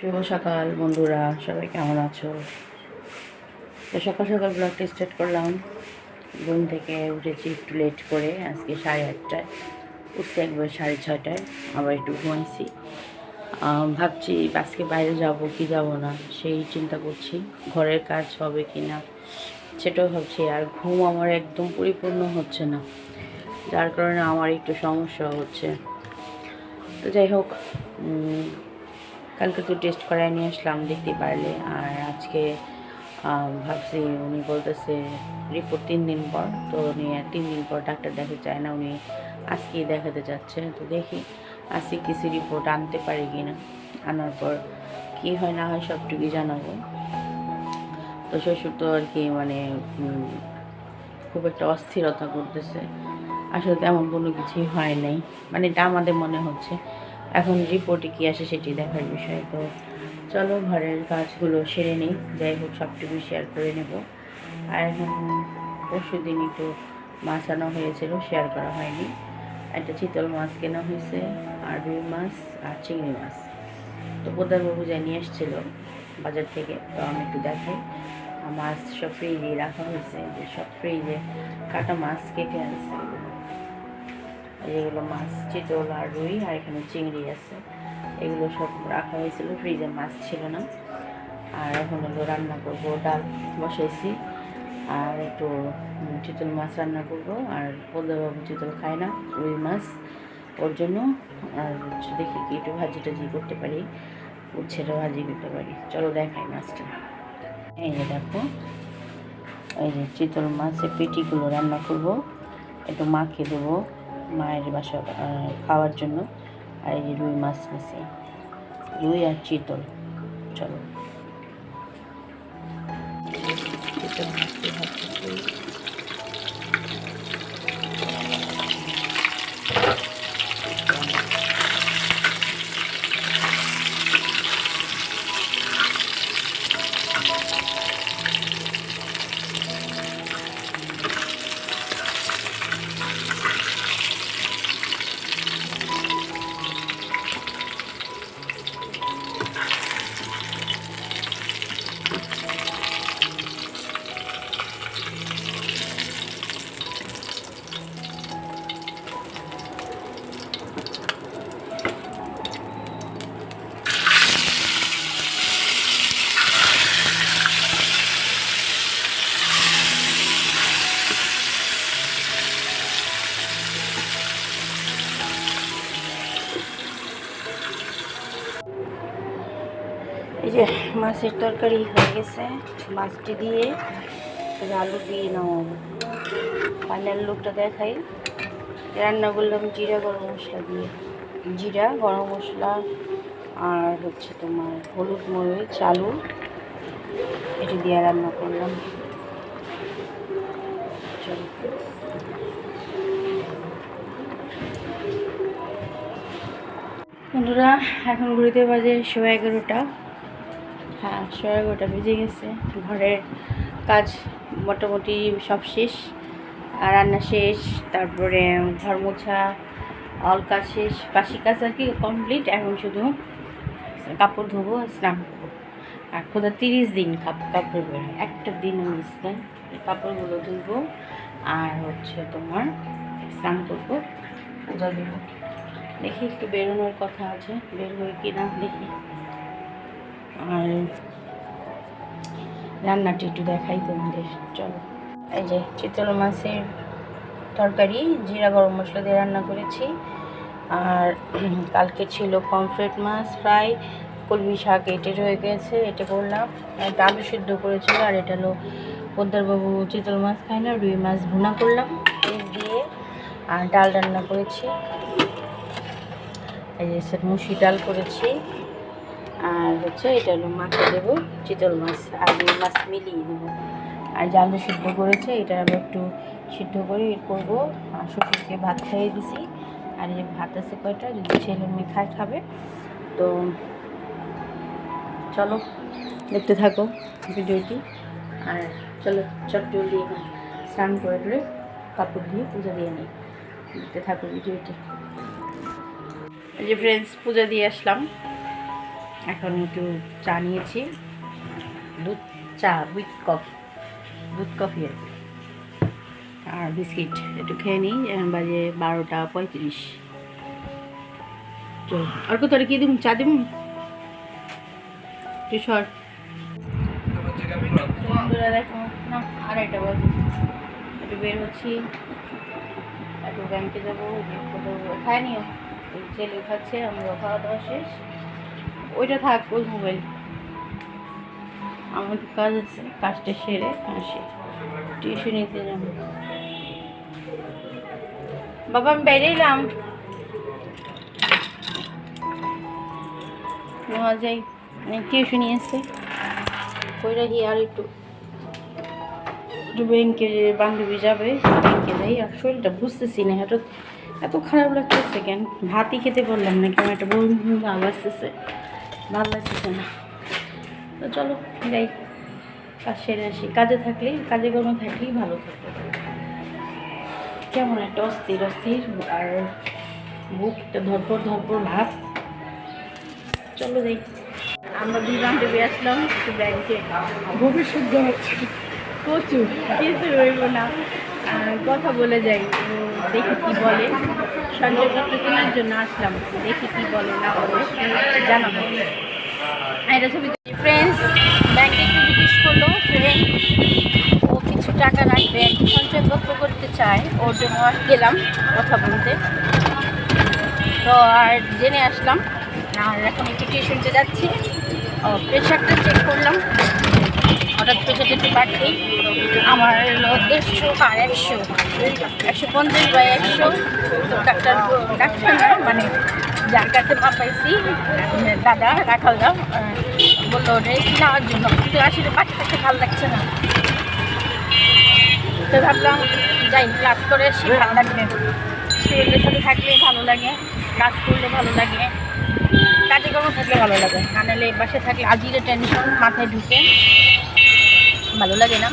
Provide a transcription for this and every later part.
শুভ সকাল, বন্ধুরা। সবাই কেমন আছো? তো সকাল সকাল ব্লগটা স্টার্ট করলাম। ঘুম থেকে উঠেছি একটু লেট করে, আজকে সাড়ে আটটায়। উঠতে একবার সাড়ে ছটায় আবার একটু ঘুমাইছি। ভাবছি আজকে বাইরে যাব, কি যাব না, সেই চিন্তা করছি। ঘরের কাজ হবে কি না, সেটাও ভাবছি। আর ঘুম আমার একদম পরিপূর্ণ হচ্ছে না। যার কারণে আমার একটু সমস্যা হচ্ছে। তো যাই হোক কালকে তো টেস্ট করায় নিয়ে আসলাম দেখতে পারলে। আর আজকে ভাবছি উনি বলতেছে রিপোর্ট তিন দিন পর। তো উনি তিন দিন পর ডাক্তার দেখাতে চায় না, উনি আজকেই দেখাতে চাচ্ছে তো দেখি, আজকে কিছু রিপোর্ট আনতে পারি কি না আনার পর কী হয় না হয় সবটুকুই জানাব। তো শ্বশুর তো আর কি মানে খুব একটা অস্থিরতা করতেছে। আসলে তেমন কোনো কিছুই হয় নাই। মানে এটা আমাদের মনে হচ্ছে। এখন রিপোর্টে কী আসে সেটি দেখার বিষয়। তো চলো ঘরের কাজগুলো সেরে নিই। যাই হোক, সবটুকু শেয়ার করে নেব। আর এখন পরশু দিন একটু মাছ আনা হয়েছিল শেয়ার করা হয়নি। একটা চিতল মাছ কেনা হয়েছে আর রুই মাছ আর চিংড়ি মাছ। তো প্রধানবাবু জানিয়ে এসেছিল বাজার থেকে, তো আমি একটু দেখাই। মাছ সব ফ্রিজে রাখা হয়েছে। যে সব ফ্রিজে কাটা মাছ কেটে আনছে। যেগুলো মাছ, চিতল আর রুই, আর এখানে চিংড়ি আছে। এগুলো সব রাখা হয়েছিল, ফ্রিজে মাছ ছিল না। আর এখন হলো রান্না করব, ডাল বসাইছি। আর একটু চিতল মাছ রান্না করব। আর পদ্মাবাবু চিতল খায় না, রুই মাছ ওর জন্য। আর দেখি কি একটু ভাজি টাজি করতে পারি উচ্ছেটা ভাজি করতে পারি। চলো দেখাই মাছটা। এই যে দেখো, এই যে চিতল মাছের পেটিগুলো রান্না করব। একটু মাখিয়ে দেবো। মায়ের বাসা খাওয়ার জন্য। আর এই রুই মাছ নিছি রুই আর চিতল। চলো। চিতল মাছ এই যে মাছের তরকারি হয়ে গেছে। মাছটি দিয়ে আলু দিয়ে নাও ফাইনাল লুকটা দেখাই। রান্না করলাম জিরা, গরম মশলা দিয়ে। জিরা, গরম মশলা আর হচ্ছে তোমার হলুদ মরিচ, আলু এটি দিয়ে রান্না করলাম। বন্ধুরা, এখন ঘুরিতে বাজে সোয়া এগারোটা। হ্যাঁ সোয়া এগারোটা বেজে গেছে। ঘরের কাজ মোটামুটি সব শেষ। আর রান্না শেষ, তারপরে ঘর মোছা অল কাজ শেষ। বাসি কাজ আর কি কমপ্লিট এখন শুধু কাপড় ধোবো স্নান করব। আর খোদা তিরিশ দিন কাপ কাপড় বের হয় একটা দিনও মিস নেই কাপড়গুলো ধুবো আর হচ্ছে তোমার স্নান করব। পূজা দেবো। দেখি একটু বেরোনোর কথা আছে। বের হয়ে কি না দেখি। আর রান্নাটি একটু দেখাই তোমাদের, চলো। এই যে চিতল মাছের তরকারি, জিরা গরম মশলা দিয়ে রান্না করেছি। আর কালকে ছিল পমফ্রেট মাছ, ফ্রাই, কলমি শাক, এটে রয়ে গেছে, এটা করলাম। একটা আলু সিদ্ধ করেছিল, আর এটা হলো পোদ্দারবাবু চিতল মাছ খায় না, রুই মাছ ভুনা করলাম, পেঁয়াজ দিয়ে, আর ডাল রান্না করেছি। এই যে স্যার মুসি ডাল করেছি। হচ্ছে, এটা হলো মাছে দেবো চিতল মাছ আর মাছ মিলিয়ে দেবো আর আলু সিদ্ধ করেছে, এটা আমি একটু সিদ্ধ করে করব। আর শ্বশুরকে ভাত খাইয়ে দিছি। আর এই ভাত আছে কয়টা, যদি ছেলে খায়, খাবে। তো চলো, দেখতে থাকো ভিডিওটি। আর চলো, চট জলদি এখন স্নান করে টরে কাপড় দিয়ে পূজা দিয়ে নিই। দেখতে থাকো ভিডিওটি। যে ফ্রেন্ডস পূজা দিয়ে আসলাম। এখন একটু চা নিয়েছি। দুধ, চা উইথ কফি দুধ কফি আর। আর বিস্কিট একটু খেয়ে নিই, এখন বাজে বারোটা পঁয়ত্রিশ। চল আর কোথাও কি দিব চা দিব তুই সর। দেখো, না, আড়াইটা বাজে। একটু বের হচ্ছি। একটু ব্যাংকে যাব খায় নিও। ছেলে খাচ্ছে, আমরা খাওয়া দাওয়া শেষ। ওইটা থাক, ওই মোবাইল আমার কাজ আছে, কাজটা সেরে আসি। টিউশনিতে যাব। বাবা, আমি বাইরে এলাম। নেওয়া যাই টিউশনি এসে কই রাখি আর একটু একটু ব্যাংকে বান্ধবী যাবে, ব্যাংকে যাই। আর শরীরটা বুঝতেছি না, এত এত খারাপ লাগতেছে কেন? ভাতই খেতে পারলাম না কেমন একটা বমি ভাব আসতেছে। ভালো লাগতেছে না। তো চলো যাই। কাজ সেরে আসি। কাজে থাকলেই কাজে কর্মে থাকলেই ভালো থাকবে কেমন একটা অস্থির অস্থির আর বুক একটা ধরপর ধরপর ভাব। চলো যাই। আমরা দুই বান্ধবী আসলাম একটু ব্যাংকে। ভবিষ্যৎ হচ্ছে প্রচুর কিছু রইব না। কথা বলে যাই দেখি কি বলে। সঞ্চয়পত্র কেনার জন্য আসলাম। দেখি কি বলে, না বলে জানাব। এটা ছবি ফ্রেন্ডস ব্যাংকে একটু জিজ্ঞেস করল ফ্রেন্ড ও কিছু টাকা রাখবে। সঞ্চয়পত্র করতে চায়, ওর জন্য গেলাম কথা বলতে। তো আর জেনে আসলাম, আর এখন একটু টিউশনতে যাচ্ছি। ও প্রেশারটা চেক করলাম। প্রেশারটা একটু বাড়তেই আমার দেড়শো আর একশো। একশো পঞ্চাশ বাই একশো। ডাক্তার ডাক্তার না মানে যার কাছে মাপাইছি দাদা রাখালরা বলল রেস্ট নেওয়ার জন্য? কিন্তু আসলে থাকতে ভালো লাগছে না। তো ভাবলাম, যাই ক্লাস করে আসি ভালো লাগবে স্টুডেন্টের সাথে থাকলে ভালো লাগে ক্লাস করলে ভালো লাগে। কাজে কর্ম থাকলে ভালো লাগে। না বাসে থাকলে আজিরে টেনশন মাথায় ঢুকে। ভালো লাগে না।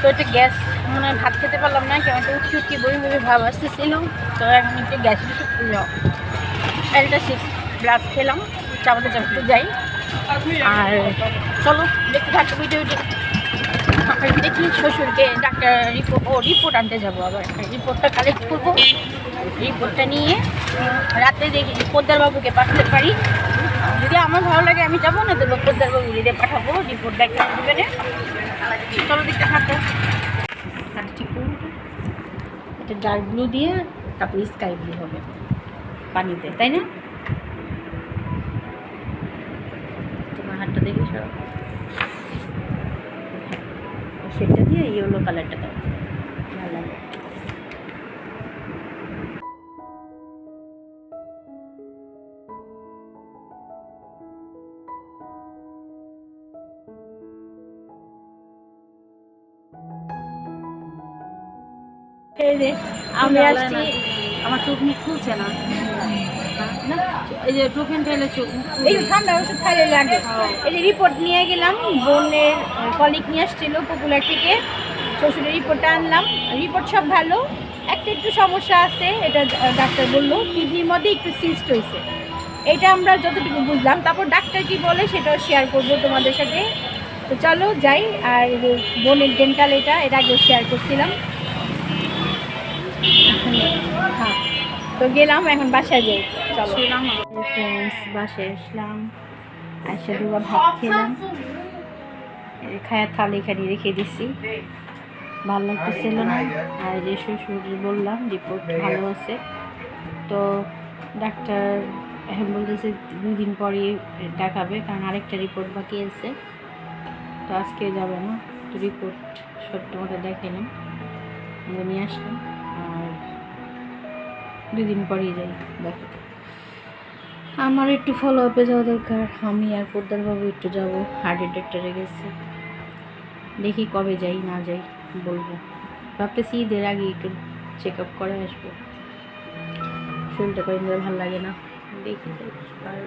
তো একটা গ্যাস মানে ভাত খেতে পারলাম না, কেমন একটা উঠি উঠি বই বই ভাব আসতেছিল। তো এখন একটু গ্যাস একটা সিক্স গ্লাস খেলাম চাপাতে চাপাতে যাই। আর চলো, দেখতে থাকো ভিডিওটি। আমি দেখি শ্বশুরকে, ডাক্তার রিপোর্ট ও রিপোর্ট আনতে যাব আবার। রিপোর্টটা কালেক্ট করব। রিপোর্টটা নিয়ে রাতে দেখি, পোদ্দারবাবুকে পাঠাতে পারি। যদি আমার ভালো লাগে, আমি যাব, না তো পোদ্দারবাবু দিদি পাঠাবো রিপোর্ট দেখা দেবে না। চলো দেখতে থাকো ঠিক এটা ডার্ক ব্লু দিয়ে, তারপরে স্কাই ব্লু হবে। পানিতে তাই না? তোমার হাতটা দেখে সব সেটা দিয়ে ইয়েলো কালারটা আমি আসছি। আমার চোখ মুখ খুলছে না। এই যে টোকেন চোখ এই ঠান্ডা ওষুধ খাইলে লাগে। এই যে রিপোর্ট নিয়ে গেলাম বোনের কলিগ নিয়ে আসছিল পপুলার থেকে। শ্বশুরের রিপোর্টটা আনলাম। রিপোর্ট সব ভালো। একটা একটু সমস্যা আছে এটা ডাক্তার বলল কিডনির মধ্যে একটু সিস্ট হয়েছে এটা আমরা যতটুকু বুঝলাম তারপর ডাক্তার কি বলে সেটাও শেয়ার করব তোমাদের সাথে। তো চলো যাই আর বোনের ডেন্টাল এটা এর আগেও শেয়ার করছিলাম। হ্যাঁ তো গেলাম এখন বাসায় যাই চলো। ফ্রেন্ডস বাসায় আসলাম আসে দুবার ভাত খেলাম। এই খায়া থালি খানি রেখে দিছি। ভালো লাগতেছিল না। আর যে শ্বশুর বললাম রিপোর্ট ভালো আছে। তো ডাক্তার এখন বলতেছে দুই দিন পরে দেখাবে কারণ আরেকটা রিপোর্ট বাকি আছে। তো আজকে যাবে না। তো রিপোর্ট সব তোমাদের দেখালাম নিয়ে আসলাম। দুই দিন পরেই যাই, দেখো। আমার একটু ফলো আপে যাওয়া দরকার। আমি আর পোদ্দারবাবু একটু যাব হার্টের ডাক্তারে গেছে। দেখি কবে যাই, না যাই, বলব। ভাবতেছি ঈদের আগে একটু চেক আপ করে আসব। শরীরটা কয়েকদিন ভালো লাগে না। দেখি আর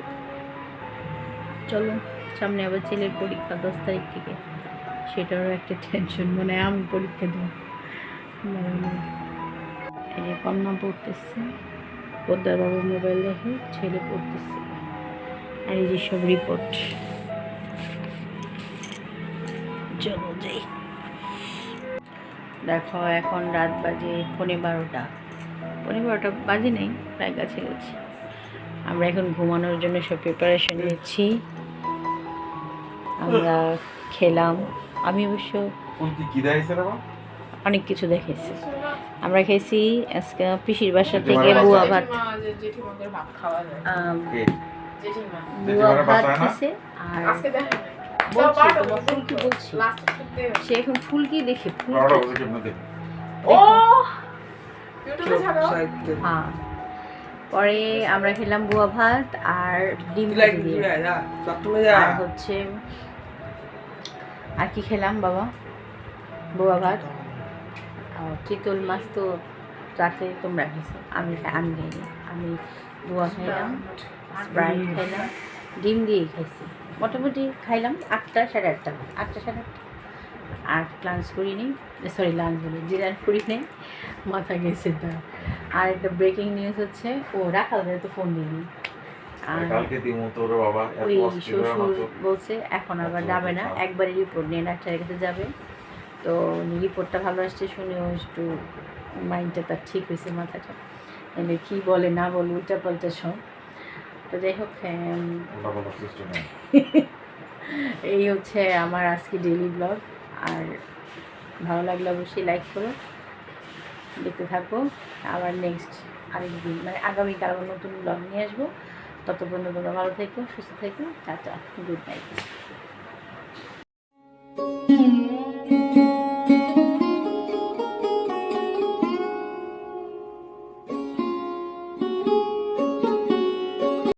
চলো, সামনে আবার ছেলের পরীক্ষা, দশ তারিখ থেকে। সেটারও একটা টেনশন মানে আমি পরীক্ষা দেবো। এই কন্যা পড়তেছে। পোদ্দারবাবু মোবাইল দেখে ছেলে পড়তেছে। আর এই যে সব রিপোর্ট চলো যাই। দেখো, এখন রাত বাজে পনেরো বারোটা। পনেরো বারোটা বাজে নেই, প্রায় কাছে গেছি। আমরা এখন ঘুমানোর জন্য সব প্রিপারেশন নিচ্ছি। আমরা খেলাম। আমি অবশ্য কি বা অনেক কিছু দেখেছি। আমরা খেয়েছি আজকে পিসির বাসা থেকে। বুয়া ভাত। বুয়া ভাত খেয়েছে আর বলছি ফুলকি সে এখন ফুলকি দেখে হ্যাঁ। পরে আমরা খেলাম বুয়া ভাত আর ডিম আর হচ্ছে আর কি খেলাম বাবা? বুয়া ভাত। চিতল মাছ তো রাতে তোমরা খেয়েছো। আমি আমি খাইনি। আমি বুয়া খাইলাম স্প্রাইট খাইলাম ডিম দিয়েই খাইছি। মোটামুটি খাইলাম আটটা সাড়ে আটটা আটটা সাড়ে আটটা। আর লাঞ্চ করিনি সরি লাঞ্চ বলি ডিনার করি নেই মাথা গেছে তা। আর একটা ব্রেকিং নিউজ হচ্ছে ও রাখাল ভাই তো ফোন দিইনি। আর ওই শ্বশুর বলছে এখন আবার যাবে না একবারে রিপোর্ট নিয়ে ডাক্তারের কাছে যাবে। তো রিপোর্টটা ভালো আসছে শুনেও একটু মাইন্ডটা তার ঠিক হয়েছে মাথাটা। মানে কী বলে না বলে উল্টা পাল্টা সব। তো যাই হোক নেই এই হচ্ছে আমার আজকে ডেইলি ব্লগ আর ভালো লাগলে অবশ্যই লাইক করো। দেখতে থাকো। আবার নেক্সট আরেকদিন মানে আগামীকাল আবার নতুন ব্লগ নিয়ে আসব। ততক্ষণ তোমরা ভালো থেকো সুস্থ থেকো। Tata good night